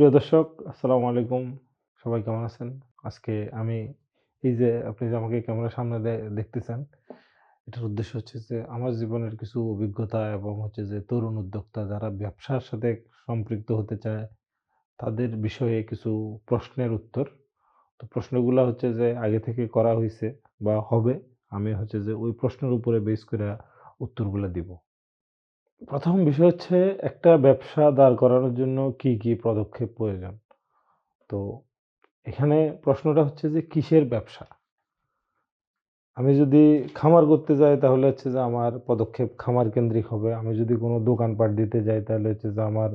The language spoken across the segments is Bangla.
প্রিয় দর্শক, আসসালামু আলাইকুম। সবাই কেমন আছেন? আজকে আমি এই যে আপনি যে আমাকে ক্যামেরার সামনে দেখতেছেন, এটার উদ্দেশ্য হচ্ছে যে আমার জীবনের কিছু অভিজ্ঞতা এবং হচ্ছে যে তরুণ উদ্যোক্তা যারা ব্যবসার সাথে সম্পৃক্ত হতে চায়, তাদের বিষয়ে কিছু প্রশ্নের উত্তর। তো প্রশ্নগুলো হচ্ছে যে আগে থেকে করা হয়েছে বা হবে, আমি হচ্ছে যে ওই প্রশ্নের উপরে বেস করে উত্তরগুলো দিব। প্রথম বিষয় হচ্ছে একটা ব্যবসা দাঁড় করানোর জন্য কি কি পদক্ষেপ প্রয়োজন? তো এখানে প্রশ্নটা হচ্ছে যে কিসের ব্যবসা? আমি যদি খামার করতে যাই তাহলে হচ্ছে যে আমার পদক্ষেপ খামার কেন্দ্রিক হবে। আমি যদি কোনো দোকানপাট দিতে যাই তাহলে হচ্ছে যে আমার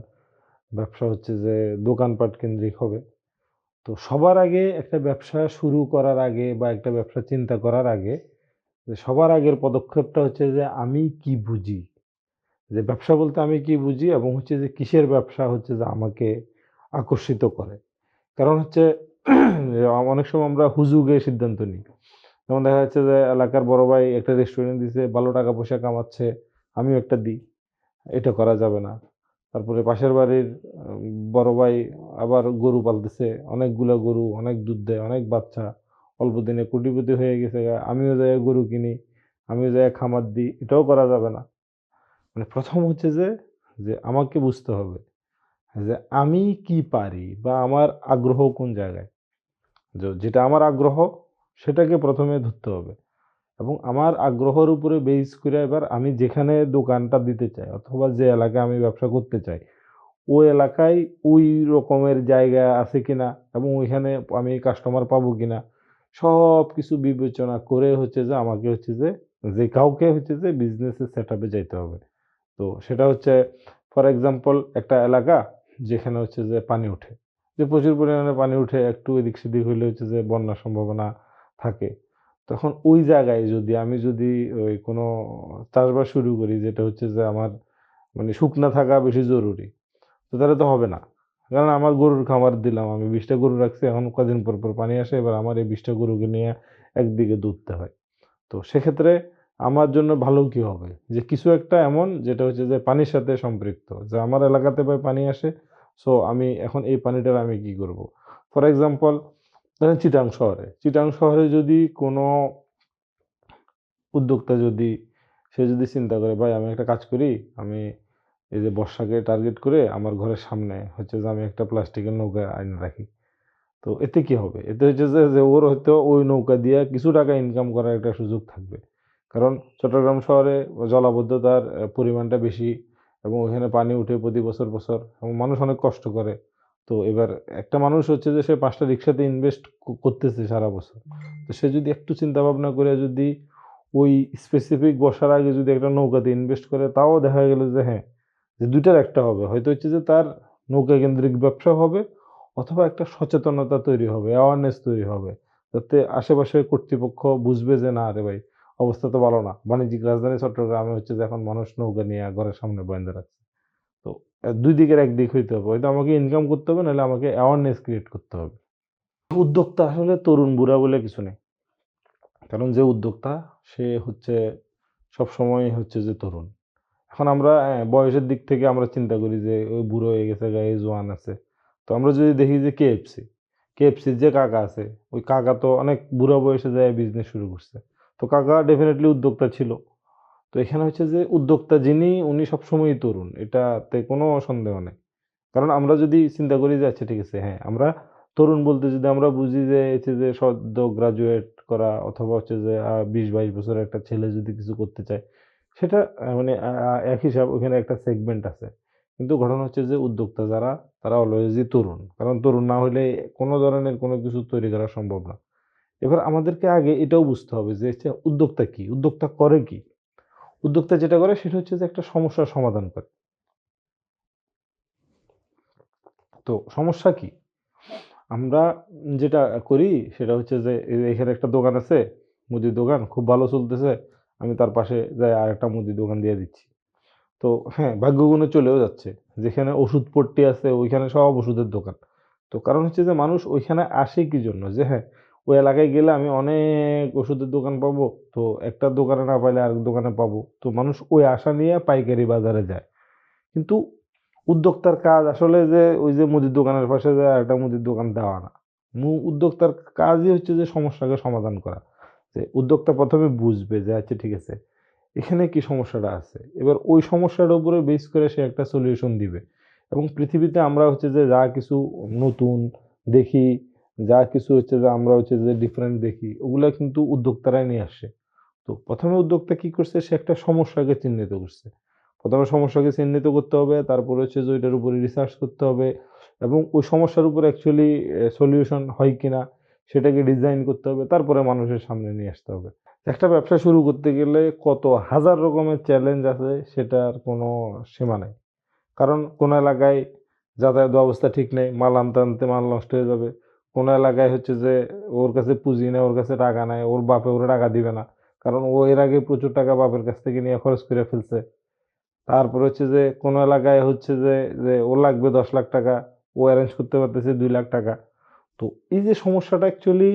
ব্যবসা হচ্ছে যে দোকানপাট কেন্দ্রিক হবে। তো সবার আগে একটা ব্যবসা শুরু করার আগে বা একটা ব্যবসা চিন্তা করার আগে সবার আগের পদক্ষেপটা হচ্ছে যে আমি কি বুঝি? যে ব্যবসা বলতে আমি কি বুঝি এবং হচ্ছে যে কিসের ব্যবসা হচ্ছে যে আমাকে আকর্ষিত করে। কারণ হচ্ছে অনেক সময় আমরা হুজুগে সিদ্ধান্ত নিই। যেমন দেখা যাচ্ছে যে এলাকার বড় ভাই একটা রেস্টুরেন্ট দিছে, ভালো টাকা পয়সা কামাচ্ছে, আমিও একটা দিই। এটা করা যাবে না। তারপরে পাশের বাড়ির বড় ভাই আবার গরু পালতেছে, অনেকগুলো গরু, অনেক দুধ দেয়, অনেক বাচ্চা, অল্প দিনে কোটিপতি হয়ে গেছে, আমিও যাই গরু কিনি, আমিও যাই খামার দিই, এটাও করা যাবে না। মানে প্রথম হচ্ছে যে যে আমাকে বুঝতে হবে যে আমি কি পারি বা আমার আগ্রহ কোন জায়গায়। যেটা আমার আগ্রহ সেটাকে প্রথমে ধরতে হবে এবং আমার আগ্রহের উপরে বেস করে এবার আমি যেখানে দোকানটা দিতে চাই অথবা যে এলাকায় আমি ব্যবসা করতে চাই, ওই এলাকায় ওই রকমের জায়গা আছে কিনা এবং ওইখানে আমি কাস্টমার পাবো কিনা সব কিছু বিবেচনা করে হচ্ছে যে আমাকে হচ্ছে যে যে কাউকে হচ্ছে যে বিজনেসের সেট আপে যাইতে হবে। তো সেটা হচ্ছে ফর এক্সাম্পল একটা এলাকা যেখানে হচ্ছে যে পানি ওঠে। যে প্রচুর পরিমাণে পানি উঠে, একটু এদিক সেদিক হইলে হচ্ছে যে বন্যার সম্ভাবনা থাকে। তখন ওই জায়গায় যদি আমি যদি ওই কোনো চাষবাস শুরু করি, যেটা হচ্ছে যে আমার মানে শুকনা থাকা বেশি জরুরি, তো তাহলে তো হবে না। কারণ আমার গরুর খামার দিলাম আমি, বিশটা গরু রাখছি, এখন কদিন পর পর পানি আসে, এবার আমার এই বিশটা গরুকে নিয়ে একদিকে দুধতে হয়। তো সেক্ষেত্রে আমার জন্য ভালো কি হবে? যে কিছু একটা এমন যেটা হচ্ছে যে পানির সাথে সম্পৃক্ত, যে আমার এলাকাতে ভাই পানি আসে সো আমি এখন এই পানিটার আমি কি করব? ফর এক্সাম্পল ধরেন চিটাং শহরে চিটাং শহরে যদি কোনো উদ্যোক্তা যদি, সে যদি চিন্তা করে, ভাই, আমি একটা কাজ করি, আমি এই যে বর্ষাকে টার্গেট করে আমার ঘরের সামনে হচ্ছে যে আমি একটা প্লাস্টিকের নৌকা আইনে রাখি। তো এতে কি হবে? এতে হচ্ছে যে ওর হয়তো ওই নৌকা দিয়ে কিছু টাকা ইনকাম করার একটা সুযোগ থাকবে। কারণ চট্টগ্রাম শহরে জলাবদ্ধতার পরিমাণটা বেশি এবং ওখানে পানি উঠে প্রতি বছর বছর এবং মানুষ অনেক কষ্ট করে। তো এবার একটা মানুষ হচ্ছে যে সে পাঁচটা রিক্সাতে ইনভেস্ট করতেছে সারা বছর। তো সে যদি একটু চিন্তা ভাবনা করে যদি ওই স্পেসিফিক বসার আগে যদি একটা নৌকাতে ইনভেস্ট করে, তাও দেখা গেল যে হ্যাঁ যে দুইটার একটা হবে। হয়তো হচ্ছে যে তার নৌকা কেন্দ্রিক ব্যবসা হবে অথবা একটা সচেতনতা তৈরি হবে অ্যাওয়ারনেস তৈরি হবে। যাতে আশেপাশের কর্তৃপক্ষ বুঝবে যে না রে ভাই অবস্থা তো ভালো না। বাণিজ্যিক রাজধানী চট্টগ্রামে হচ্ছে যে এখন মানুষ নৌকা নিয়ে ঘরের সামনে বন্ধ রাখছে। তো দুই দিকের এক দিক হইতে হবে। হয়তো আমাকে ইনকাম করতে হবে, নাহলে আমাকে অ্যাওয়ারনেস ক্রিয়েট করতে হবে। উদ্যোক্তা আসলে তরুণ বুড়া বলে কিছু নেই। কারণ যে উদ্যোক্তা, সে হচ্ছে সব সময় হচ্ছে যে তরুণ। এখন আমরা বয়সের দিক থেকে আমরা চিন্তা করি যে, ওই বুড়ো হয়ে গেছে গায়ে জোয়ান আছে। তো আমরা যদি দেখি যে কেএফসি কেএফসির যে কাকা আছে, ওই কাকা তো অনেক বুড়ো বয়সে যায় বিজনেস শুরু করছে। তো কাকা ডেফিনেটলি উদ্যোক্তা ছিল। তো এখানে হচ্ছে যে উদ্যোক্তা যিনি, উনি সবসময়ই তরুণ, এটাতে কোনো সন্দেহ নেই। কারণ আমরা যদি চিন্তা করি যে আচ্ছা ঠিক আছে হ্যাঁ আমরা তরুণ বলতে যদি আমরা বুঝি যে, হচ্ছে যে সদ্য গ্রাজুয়েট করা অথবা হচ্ছে যে বিশ বাইশ বছরের একটা ছেলে যদি কিছু করতে চায়, সেটা মানে এক হিসাব ওখানে একটা সেগমেন্ট আছে। কিন্তু ঘটনা হচ্ছে যে উদ্যোক্তা যারা, তারা অলওয়েজই তরুণ। কারণ তরুণ না হলে কোনো ধরনের কোনো কিছু তৈরি করা সম্ভব না। এবার আমাদেরকে আগে এটাও বুঝতে হবে যে উদ্যোক্তা কি? উদ্যোক্তা করে কি? উদ্যোক্তা যেটা করে সেটা হচ্ছে যে একটা সমস্যার সমাধান করে। তো সমস্যা কি? আমরা যেটা করি সেটা হচ্ছে যে এখানে একটা দোকান আছে, মুদির দোকান, খুব ভালো চলতেছে, আমি তার পাশে যাই আর একটা মুদির দোকান দিয়ে দিচ্ছি। তো হ্যাঁ ভাগ্যগুণে চলেও যাচ্ছে। যেখানে ওষুধ পট্টি আছে, ওইখানে সব ওষুধের দোকান। তো কারণ হচ্ছে যে মানুষ ওইখানে আসে কি জন্য? যে হ্যাঁ ওই এলাকায় গেলে আমি অনেক ওষুধের দোকান পাবো। তো একটা দোকানে না পাইলে আরেক দোকানে পাবো। তো মানুষ ওই আশা নিয়ে পাইকারি বাজারে যায়। কিন্তু উদ্যোক্তার কাজ আসলে যে ওই যে মুদির দোকানের পাশে যে একটা মুদির দোকান দেওয়া না। উদ্যোক্তার কাজই হচ্ছে যে সমস্যাকে সমাধান করা। যে উদ্যোক্তা প্রথমে বুঝবে যে আচ্ছা ঠিক আছে, এখানে কি সমস্যাটা আছে? এবার ওই সমস্যাটার উপরে বেস করে সে একটা সলিউশন দিবে। এবং পৃথিবীতে আমরা হচ্ছে যে যা কিছু নতুন দেখি যা কিছু হচ্ছে যে আমরা হচ্ছে যে ডিফারেন্ট দেখি, ওগুলা কিন্তু উদ্যোক্তারাই নিয়ে আসে। তো প্রথমে উদ্যোক্তা কি করছে? সে একটা সমস্যাকে চিহ্নিত করছে। প্রথমে সমস্যাকে চিহ্নিত করতে হবে, তারপরে হচ্ছে যে ওইটার উপরে রিসার্চ করতে হবে এবং ওই সমস্যার উপর অ্যাকচুয়ালি সলিউশন হয় কিনা সেটাকে ডিজাইন করতে হবে, তারপরে মানুষের সামনে নিয়ে আসতে হবে। একটা ব্যবসা শুরু করতে গেলে কত হাজার রকমের চ্যালেঞ্জ আছে সেটার কোনো সীমা নেই। কারণ কোন এলাকায় যাতায়াত ব্যবস্থা ঠিক নেই, মাল আনতে আনতে মাল নষ্ট হয়ে যাবে। কোন এলাকায় হচ্ছে যে ওর কাছে পুঁজি নেই, ওর কাছে টাকা নেই, ওর বাপে ওর টাকা দিবে না। কারণ ও এর আগে প্রচুর টাকা বাপের কাছ থেকে নিয়ে খরচ করে ফেলছে। তারপর হচ্ছে যে কোনো এলাকায় হচ্ছে যে যে ও লাগবে দশ লাখ টাকা, ও অ্যারেঞ্জ করতে পারতেছে দুই লাখ টাকা। তো এই যে সমস্যাটা অ্যাকচুয়ালি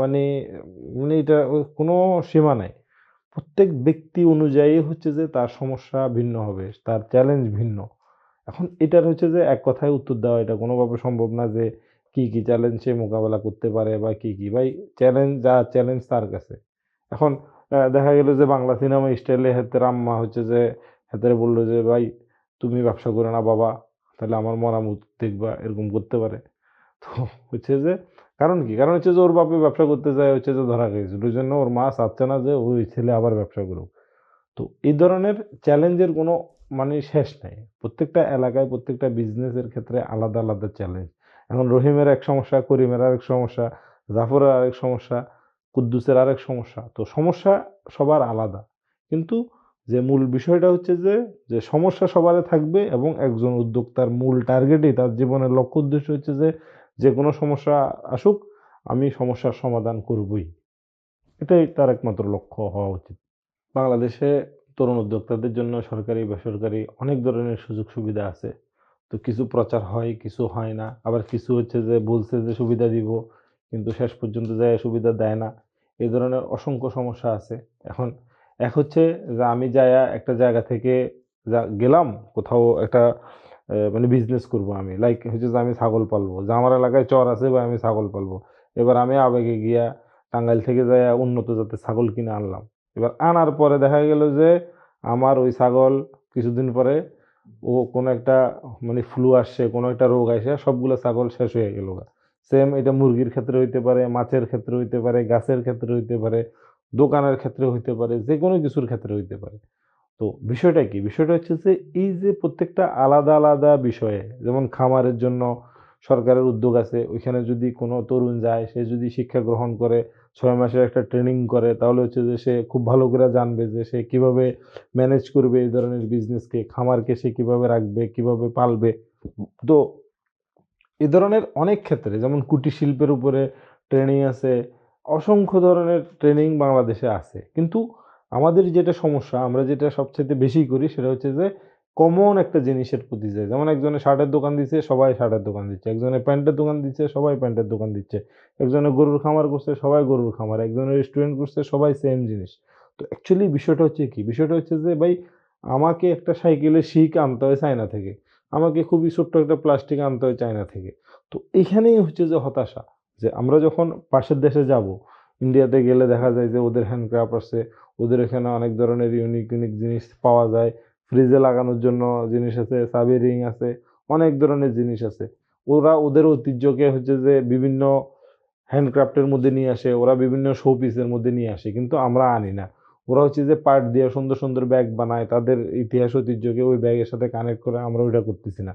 মানে মানে এটা কোনো সীমা নাই। প্রত্যেক ব্যক্তি অনুযায়ী হচ্ছে যে তার সমস্যা ভিন্ন হবে, তার চ্যালেঞ্জ ভিন্ন। এখন এটার হচ্ছে যে এক কথায় উত্তর দেওয়া এটা কোনোভাবে সম্ভব না যে কি কি চ্যালেঞ্জ সে মোকাবেলা করতে পারে বা কি কি? ভাই চ্যালেঞ্জ যা চ্যালেঞ্জ তার কাছে। এখন দেখা গেল যে বাংলা সিনেমা স্টাইলে হাতের আম্মা হচ্ছে যে, হাতের বলল যে, ভাই, তুমি ব্যবসা করে না বাবা, তাহলে আমার মরামত দেখবা, এরকম করতে পারে। তো হচ্ছে যে, কারণ কি? কারণ হচ্ছে যে ওর বাপে ব্যবসা করতে যায়, হচ্ছে যে ধরা গেছিল ওই জন্য ওর মা চাচ্ছে না যে ওই ছেলে আবার ব্যবসা করুক। তো এই ধরনের চ্যালেঞ্জের কোনো মানে শেষ নাই। প্রত্যেকটা এলাকায় প্রত্যেকটা বিজনেসের ক্ষেত্রে আলাদা আলাদা চ্যালেঞ্জ এখন রহিমের এক সমস্যা, করিমের আরেক সমস্যা, জাফরের আরেক সমস্যা, কুদ্দুসের আরেক সমস্যা। তো সমস্যা সবার আলাদা। কিন্তু যে মূল বিষয়টা হচ্ছে যে যে সমস্যা সবারই থাকবে এবং একজন উদ্যোক্তার মূল টার্গেটই তার জীবনের লক্ষ্য উদ্দেশ্য হচ্ছে যে যে কোনো সমস্যা আসুক, আমি সমস্যার সমাধান করবই। এটাই তার একমাত্র লক্ষ্য হওয়া উচিত। বাংলাদেশে তরুণ উদ্যোক্তাদের জন্য সরকারি, বেসরকারি অনেক ধরনের সুযোগ সুবিধা আছে। তো কিছু প্রচার হয়, কিছু হয় না। আবার কিছু হচ্ছে যে বলছে যে সুবিধা দিব, কিন্তু শেষ পর্যন্ত যায় সুবিধা দেয় না। এই ধরনের অসংখ্য সমস্যা আছে। এখন এক হচ্ছে যে আমি যায়া একটা জায়গা থেকে যা গেলাম, কোথাও একটা মানে বিজনেস করব আমি। লাইক হচ্ছে যে আমি ছাগল পালবো। যে আমার এলাকায় চর আছে বা আমি ছাগল পালবো। এবার আমি আবেগে গিয়া টাঙ্গাইল থেকে যাই উন্নত জাতের ছাগল কিনে আনলাম। এবার আনার পরে দেখা গেল যে আমার ওই ছাগল কিছুদিন পরে ও কোনো একটা মানে ফ্লু আসছে, কোনো একটা রোগ আসে সবগুলো ছাগল শেষ হয়ে গেল সেম এটা মুরগির ক্ষেত্রে হইতে পারে, মাছের ক্ষেত্রে হইতে পারে, গাছের ক্ষেত্রে হইতে পারে, দোকানের ক্ষেত্রে হইতে পারে, যে কোনো কিছুর ক্ষেত্রে হইতে পারে। তো বিষয়টা কি? বিষয়টা হচ্ছে যে এই যে প্রত্যেকটা আলাদা আলাদা বিষয়ে, যেমন খামারের জন্য সরকারের উদ্যোগ আছে, ওইখানে যদি কোনো তরুণ যায়, সে যদি শিক্ষা গ্রহণ করে ছয় মাসের একটা ট্রেনিং করে, তাহলে হচ্ছে যে সে খুব ভালো করে জানবে যে সে কীভাবে ম্যানেজ করবে এই ধরনের বিজনেসকে খামারকে সে কীভাবে রাখবে, কীভাবে পালবে। তো এ ধরনের অনেক ক্ষেত্রে, যেমন কুটির শিল্পের উপরে ট্রেনিং আছে, অসংখ্য ধরনের ট্রেনিং বাংলাদেশে আছে। কিন্তু আমাদের যেটা সমস্যা, আমরা যেটা সবচেয়ে বেশি করি সেটা হচ্ছে যে কমন একটা জিনিসের প্রতি যায়। যেমন একজনে শার্টের দোকান দিচ্ছে সবাই শার্টের দোকান দিচ্ছে। একজনে প্যান্টের দোকান দিচ্ছে, সবাই প্যান্টের দোকান দিচ্ছে। একজনে গরুর খামার করছে, সবাই গরুর খামার। একজনে রেস্টুরেন্ট করছে, সবাই সেম জিনিস। তো অ্যাকচুয়ালি বিষয়টা হচ্ছে কি? বিষয়টা হচ্ছে যে, ভাই, আমাকে একটা সাইকেলের শিক আনতে হয় চায়না থেকে। আমাকে খুবই ছোট্ট একটা প্লাস্টিক আনতে হয় চায়না থেকে। তো এখানেই হচ্ছে যে হতাশা যে, আমরা যখন পাশের দেশে যাব ইন্ডিয়াতে গেলে দেখা যায় যে, ওদের হ্যান্ডক্রাফট আছে, ওদের এখানে অনেক ধরনের ইউনিক ইউনিক জিনিস পাওয়া যায়। ফ্রিজে লাগানোর জন্য জিনিস আছে সাবি রিং আছে, অনেক ধরনের জিনিস আছে। ওরা ওদের ঐতিহ্যকে হচ্ছে যে বিভিন্ন হ্যান্ডক্রাফটের মধ্যে নিয়ে আসে, ওরা বিভিন্ন শো পিসের মধ্যে নিয়ে আসে, কিন্তু আমরা আনি না। ওরা হচ্ছে যে পার্ট দিয়ে সুন্দর সুন্দর ব্যাগ বানায়, তাদের ইতিহাস, ঐতিহ্যকে ওই ব্যাগের সাথে কানেক্ট করে আমরা ওইটা করতেছি না।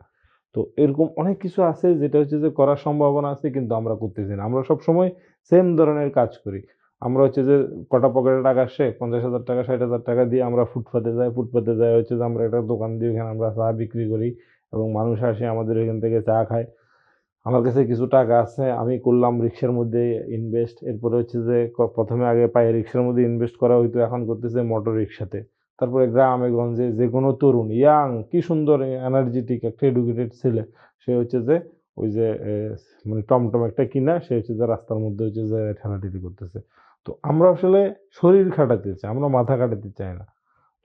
তো এরকম অনেক কিছু আছে যেটা হচ্ছে যে করার সম্ভাবনা আছে, কিন্তু আমরা করতেছি না। আমরা সবসময় সেম ধরনের কাজ করি। আমরা হচ্ছে যে কটা পকেটে টাকা আসে? পঞ্চাশ হাজার টাকা, ষাট হাজার টাকা দিয়ে আমরা ফুটপাতে যাই। ফুটপাতে যাই হচ্ছে যে আমরা একটা দোকান দিয়ে ওখানে আমরা চা বিক্রি করি এবং মানুষ আসে আমাদের ওইখান থেকে চা খায়। আমার কাছে কিছু টাকা আছে, আমি করলাম রিক্সার মধ্যে ইনভেস্ট এরপরে হচ্ছে যে প্রথমে আগে পায়ে রিক্সার মধ্যে ইনভেস্ট করা হইতো, এখন করতেছে মোটর রিক্সাতে। তারপরে গ্রামে, গঞ্জে যে কোনো তরুণ ইয়াং কি সুন্দর এনার্জেটিক একটা এডুকেটেড ছেলে, সে হচ্ছে যে ওই যে মানে টমটম একটা কিনা, সে হচ্ছে যে রাস্তার মধ্যে হচ্ছে যে ঠেলাঠেলি করতেছে। তো আমরা আসলে শরীর খাটাতে চাই আমরা মাথা খাটাতে চাই না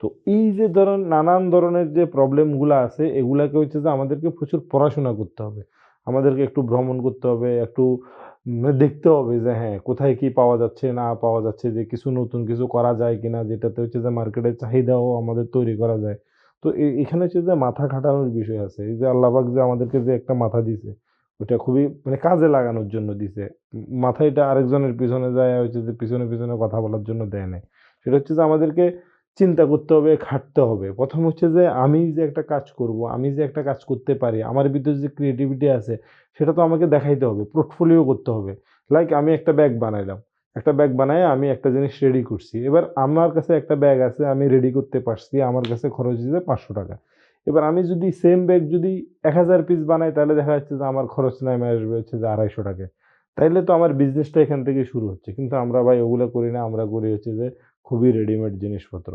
তো এই যে ধরেন নানান ধরনের যে প্রবলেমগুলো আছে এগুলাকে হচ্ছে যে আমাদেরকে প্রচুর পড়াশোনা করতে হবে। আমাদেরকে একটু ভ্রমণ করতে হবে, একটু দেখতে হবে যে হ্যাঁ, কোথায় কি পাওয়া যাচ্ছে না পাওয়া যাচ্ছে যে কিছু নতুন কিছু করা যায় কিনা যেটাতে হচ্ছে যে মার্কেটের চাহিদাও আমাদের তৈরি করা যায়। তো এখানে হচ্ছে যে মাথা খাটানোর বিষয় আছে। এই যে আল্লাহ পাক যে আমাদেরকে যে একটা মাথা দিছে, ওইটা খুবই মানে কাজে লাগানোর জন্য দিছে। মাথায়টা আরেকজনের পিছনে যায় হচ্ছে যে পিছনে, পিছনে কথা বলার জন্য দেয় নাই। সেটা হচ্ছে যে আমাদেরকে চিন্তা করতে হবে, খাটতে হবে। প্রথম হচ্ছে যে আমি যে একটা কাজ করব, আমি যে একটা কাজ করতে পারি, আমার ভিতরে যে ক্রিয়েটিভিটি আছে সেটা তো আমাকে দেখাইতে হবে, পোর্টফোলিও করতে হবে। লাইক আমি একটা ব্যাগ বানাইলাম। একটা ব্যাগ বানাইয়া আমি একটা জিনিস রেডি করছি। এবার আমার কাছে একটা ব্যাগ আছে, আমি রেডি করতে পারছি। আমার কাছে খরচ হইছে ৳৫০০ এবার আমি যদি সেম ব্যাগ যদি ১০০০ পিস বানাই তাহলে দেখা যাচ্ছে যে আমার খরচ নেমে আসবে হচ্ছে যে ৳২৫০ তাইলে তো আমার বিজনেসটা এখান থেকে শুরু হচ্ছে। কিন্তু আমরা ভাই ওগুলো করি না। আমরা করি হচ্ছে যে খুবই রেডিমেড জিনিসপত্র।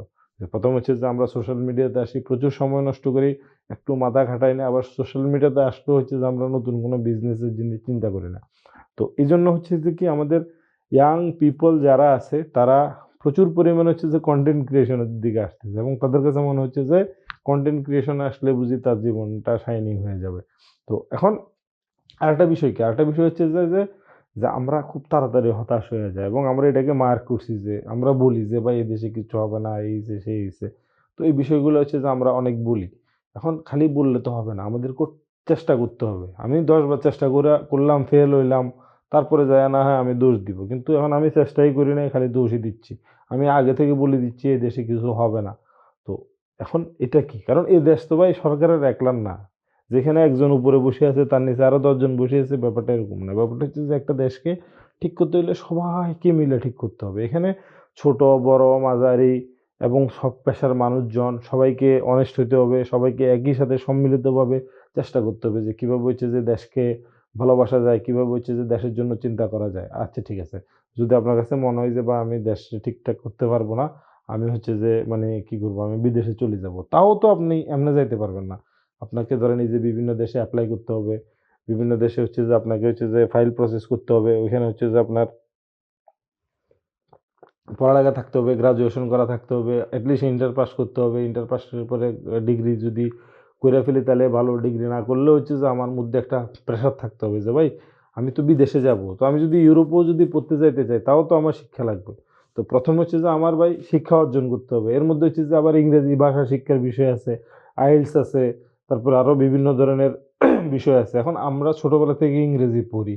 প্রথম হচ্ছে যে আমরা সোশ্যাল মিডিয়াতে আসি, প্রচুর সময় নষ্ট করি, একটু মাথা খাটাই না। আবার সোশ্যাল মিডিয়াতে আসলেও হচ্ছে যে আমরা নতুন কোনো বিজনেসের জিনিস চিন্তা করি না। তো এই জন্য হচ্ছে যে কি আমাদের ইয়াং পিপল যারা আছে তারা প্রচুর পরিমাণে হচ্ছে যে কন্টেন্ট ক্রিয়েশনের দিকে আসতেছে এবং তাদের কাছে মনে হচ্ছে যে কনটেন্ট ক্রিয়েশন আসলে বুঝি তার জীবনটা শাইনিং হয়ে যাবে। তো এখন আরেকটা বিষয় কি? আরেকটা বিষয় হচ্ছে যে, যে, যে আমরা খুব তাড়াতাড়ি হতাশ হয়ে যায় এবং আমরা এটাকে মার্ক করছি যে আমরা বলি যে ভাই এদেশে কিছু হবে না, এই হইছে, সেই হইছে। তো এই বিষয়গুলো হচ্ছে যে আমরা অনেক বলি। এখন খালি বললে তো হবে না। আমাদেরকেও চেষ্টা করতে হবে। আমি ১০ বার চেষ্টা করে করলাম, ফেল হইলাম। তারপরে যায় না হয় আমি দোষ দিব। কিন্তু এখন আমি চেষ্টাই করি নাই, খালি দোষই দিচ্ছি। আমি আগে থেকে বলে দিচ্ছি এই দেশে কিছু হবে না। এখন এটা কি? কারণ এই দেশ তো ভাই সরকারের একলার না। যেখানে একজন উপরে বসে আছে তার নিচে আরও দশজন বসে আছে ব্যাপারটা এরকম না। ব্যাপারটা হচ্ছে যে একটা দেশকে ঠিক করতে হলে সবাইকে মিলে ঠিক করতে হবে। এখানে ছোট, বড়, মাঝারি এবং সব পেশার মানুষজন সবাইকে অনেস্ট হইতে হবে। সবাইকে একই সাথে সম্মিলিতভাবে চেষ্টা করতে হবে যে কীভাবে হচ্ছে যে দেশকে ভালোবাসা যায়, কীভাবে হচ্ছে যে দেশের জন্য চিন্তা করা যায়। আচ্ছা ঠিক আছে। যদি আপনার কাছে মনে হয় যে বা আমি দেশে ঠিকঠাক করতে পারব না, আমি হচ্ছে যে মানে কি করব আমি বিদেশে চলে যাব। তাও তো আপনি এমনে যাইতে পারবেন না। আপনাকে ধরেন এই যে বিভিন্ন দেশে অ্যাপ্লাই করতে হবে। বিভিন্ন দেশে হচ্ছে যে আপনাকে হচ্ছে যে ফাইল প্রসেস করতে হবে। ওইখানে হচ্ছে যে আপনার পড়ালেখা থাকতে হবে, গ্রাজুয়েশন করা থাকতে হবে। অ্যাটলিস্ট ইন্টার পাস করতে হবে। ইন্টার পাসের পরে ডিগ্রি যদি করে ফেলি তাহলে ভালো। ডিগ্রি না করলেও হচ্ছে যে আমার মধ্যে একটা প্রেশার থাকতে হবে যে ভাই আমি তো বিদেশে যাব। তো আমি যদি ইউরোপেও যদি পড়তে যাইতে চাই তাও তো আমার শিক্ষা লাগবে। তো প্রথম হচ্ছে যে আমার ভাই শিক্ষা অর্জন করতে হবে। এর মধ্যে হচ্ছে যে আবার ইংরেজি ভাষা শিক্ষার বিষয় আছে, আইলস আছে, তারপর আরও বিভিন্ন ধরনের বিষয় আছে। এখন আমরা ছোটোবেলা থেকে ইংরেজি পড়ি।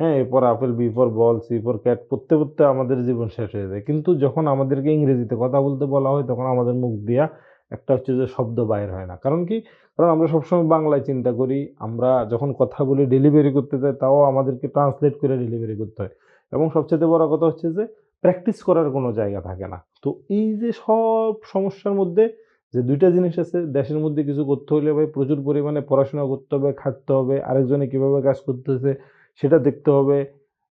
হ্যাঁ? এরপর apple, B for ball, C for cat পড়তে, পড়তে আমাদের জীবন শেষ হয়ে যায়। কিন্তু যখন আমাদেরকে ইংরেজিতে কথা বলতে বলা হয় তখন আমাদের মুখ দিয়া একটা হচ্ছে যে শব্দ বাইর হয় না। কারণ কি? কারণ আমরা সবসময় বাংলায় চিন্তা করি। আমরা যখন কথা বলি ডেলিভারি করতে যাই তাও আমাদেরকে ট্রান্সলেট করে ডেলিভারি করতে হয়। এবং সবচেয়ে বড় কথা হচ্ছে যে প্র্যাকটিস করার কোনো জায়গা থাকে না। তো এই যে সব সমস্যার মধ্যে যে দুইটা জিনিস আছে দেশের মধ্যে কিছু করতে হলে ভাই প্রচুর পরিমাণে পড়াশোনা করতে হবে, খাটতে হবে। আরেকজনে কীভাবে কাজ করতেছে সেটা দেখতে হবে।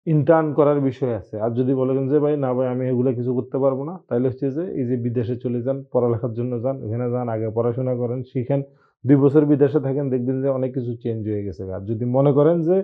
ইন্টার্ন করার বিষয় আছে। আর যদি বলেন যে ভাই না ভাই আমি এগুলো কিছু করতে পারব না, তাইলে হচ্ছে যে এই যে বিদেশে চলে যান, পড়ালেখার জন্য যান। ওখানে যান, আগে পড়াশোনা করেন, শিখেন। দুই বছর বিদেশে থাকেন দেখবেন যে অনেক কিছু চেঞ্জ হয়ে গেছে আর যদি মনে করেন যে,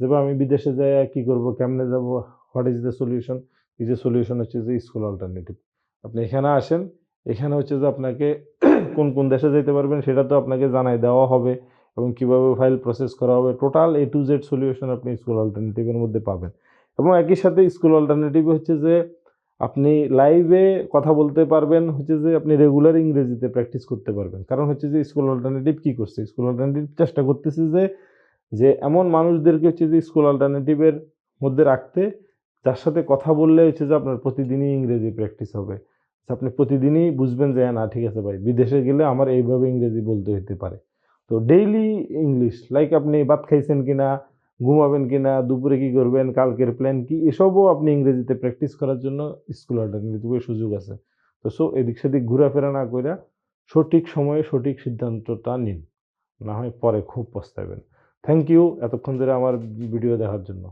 যে ভাই আমি বিদেশে যাইয়া কি করব, কেমনে যাব, হোয়াট ইজ দ্য সলিউশন? এই যে সলিউশন হচ্ছে যে স্কুল অল্টারনেটিভ। আপনি এখানে আসেন। এখানে হচ্ছে যে আপনাকে কোন, কোন দেশে যেতে পারবেন সেটা তো আপনাকে জানায় দেওয়া হবে এবং কীভাবে ফাইল প্রসেস করা হবে। Total A to Z solution আপনি স্কুল অল্টারনেটিভ এর মধ্যে পাবেন। এবং একই সাথে স্কুল অল্টারনেটিভ হচ্ছে যে আপনি লাইভে কথা বলতে পারবেন হচ্ছে যে আপনি রেগুলার ইংরেজিতে প্র্যাকটিস করতে পারবেন। কারণ হচ্ছে যে স্কুল অল্টারনেটিভ কী করছে? স্কুল অল্টারনেটিভ চেষ্টা করতেছে যে, যে এমন মানুষদেরকে হচ্ছে যে স্কুল অল্টারনেটিভ এর মধ্যে রাখতে যার সাথে কথা বললে হচ্ছে যে আপনার প্রতিদিনই ইংরেজি প্র্যাকটিস হবে। আপনি প্রতিদিনই বুঝবেন যে না ঠিক আছে ভাই বিদেশে গেলে আমার এইভাবে ইংরেজি বলতে হইতে পারে। তো ডেইলি ইংলিশ লাইক আপনি ভাত খাইছেন কিনা, ঘুমাবেন কি না দুপুরে কি করবেন, কালকের প্ল্যান কি? এসবও আপনি ইংরেজিতে প্র্যাকটিস করার জন্য স্কুলের সুযোগ আছে। তো সো এদিক সেদিক ঘোরাফেরা না কইরা সঠিক সময়ে সঠিক সিদ্ধান্তটা নিন। না হয় পরে খুব পস্তাবেন। থ্যাংক ইউ এতক্ষণ ধরে আমার ভিডিও দেখার জন্য।